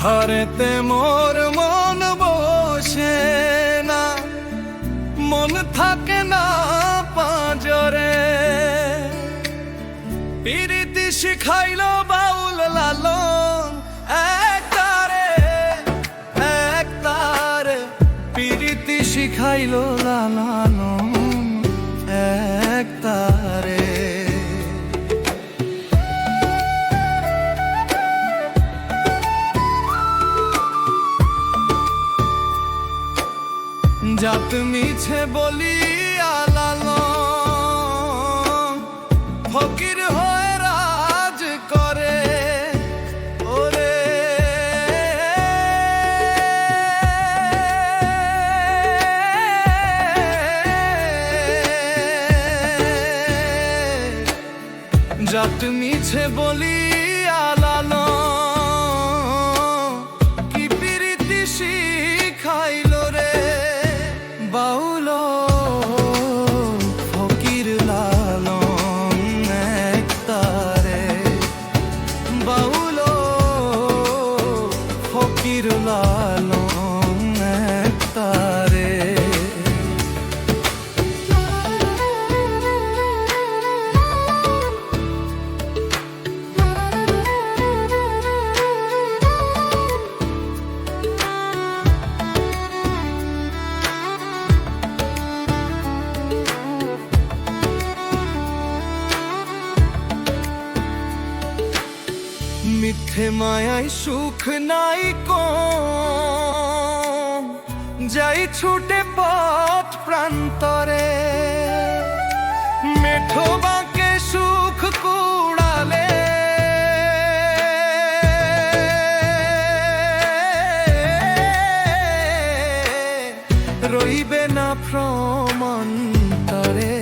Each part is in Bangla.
ঘরেতে মোর মন বসে না, মন থাকে না পাঁজরে। পিরিতি শিখাইল বাউল লালন এক তারে এক তারে পিরিতি শিখাইল লালন। জাত মিছে বলি আলাল। ফকির হয়ে রাজ করে। ওরে। জাত মিছে বলি লালন মিথ্যে মায়ায় সুখ নাই কম। যাই ছুটে পথ প্রান্তরে, মেঠো বাঁকে সুখ কুড়ালে। রইবে না প্রমন্তরে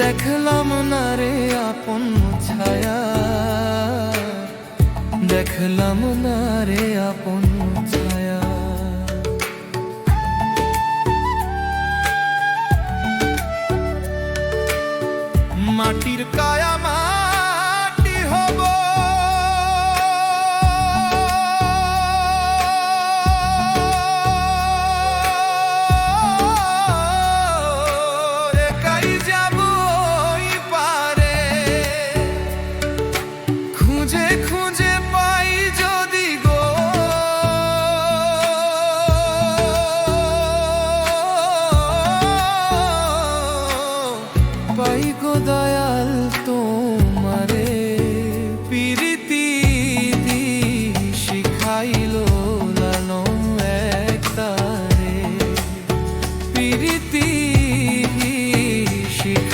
দেখলাম না রে আপন ছায়া। দেখলাম না রে আপন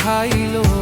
শিখাইল লালো একতারে